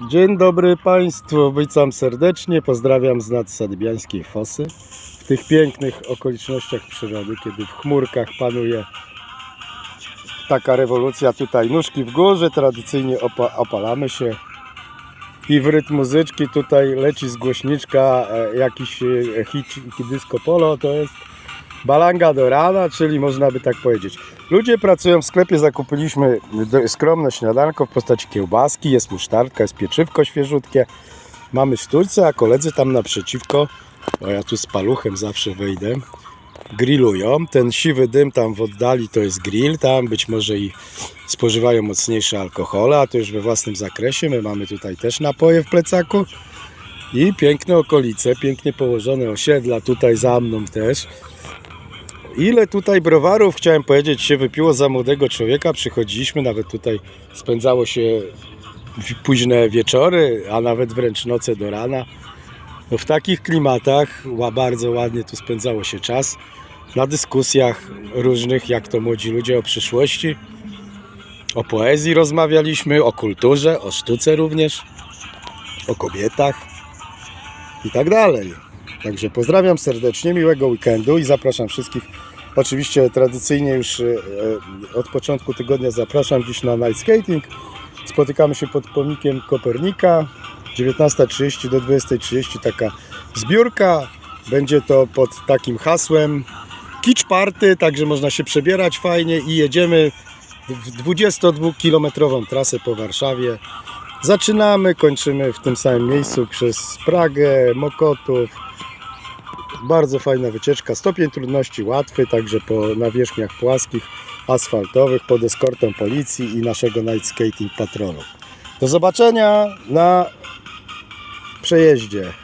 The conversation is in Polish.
Dzień dobry Państwu, witam serdecznie, pozdrawiam z nadsadbiańskiej Fosy. W tych pięknych okolicznościach przyrody, kiedy w chmurkach panuje taka rewolucja, tutaj nóżki w górze, tradycyjnie opa opalamy się i w rytm muzyczki tutaj leci z głośniczka e, jakiś e, hit disco polo, to jest balanga do rana, czyli można by tak powiedzieć. Ludzie pracują w sklepie, zakupiliśmy skromne śniadanko w postaci kiełbaski, jest musztardka, jest pieczywko świeżutkie, mamy sztućce, a koledzy tam naprzeciwko, o ja tu z paluchem zawsze wejdę, grillują. Ten siwy dym tam w oddali to jest grill, tam być może i spożywają mocniejsze alkohole, a to już we własnym zakresie. My mamy tutaj też napoje w plecaku i piękne okolice, pięknie położone osiedla tutaj za mną też. Ile tutaj browarów, chciałem powiedzieć, się wypiło za młodego człowieka. Przychodziliśmy, nawet tutaj spędzało się późne wieczory, a nawet wręcz noce do rana. No w takich klimatach bardzo ładnie tu spędzało się czas. Na dyskusjach różnych, jak to młodzi ludzie o przyszłości. O poezji rozmawialiśmy, o kulturze, o sztuce również, o kobietach i tak dalej. Także pozdrawiam serdecznie, miłego weekendu i zapraszam wszystkich. Oczywiście tradycyjnie już e, e, od początku tygodnia zapraszam dziś na night skating. Spotykamy się pod pomnikiem Kopernika. 19.30 do 20.30 taka zbiórka. Będzie to pod takim hasłem Kitsch Party, także można się przebierać fajnie i jedziemy w 22-kilometrową trasę po Warszawie. Zaczynamy, kończymy w tym samym miejscu przez Pragę, Mokotów. Bardzo fajna wycieczka. Stopień trudności łatwy, także po nawierzchniach płaskich, asfaltowych, pod eskortą policji i naszego night skating patrolu. Do zobaczenia na przejeździe.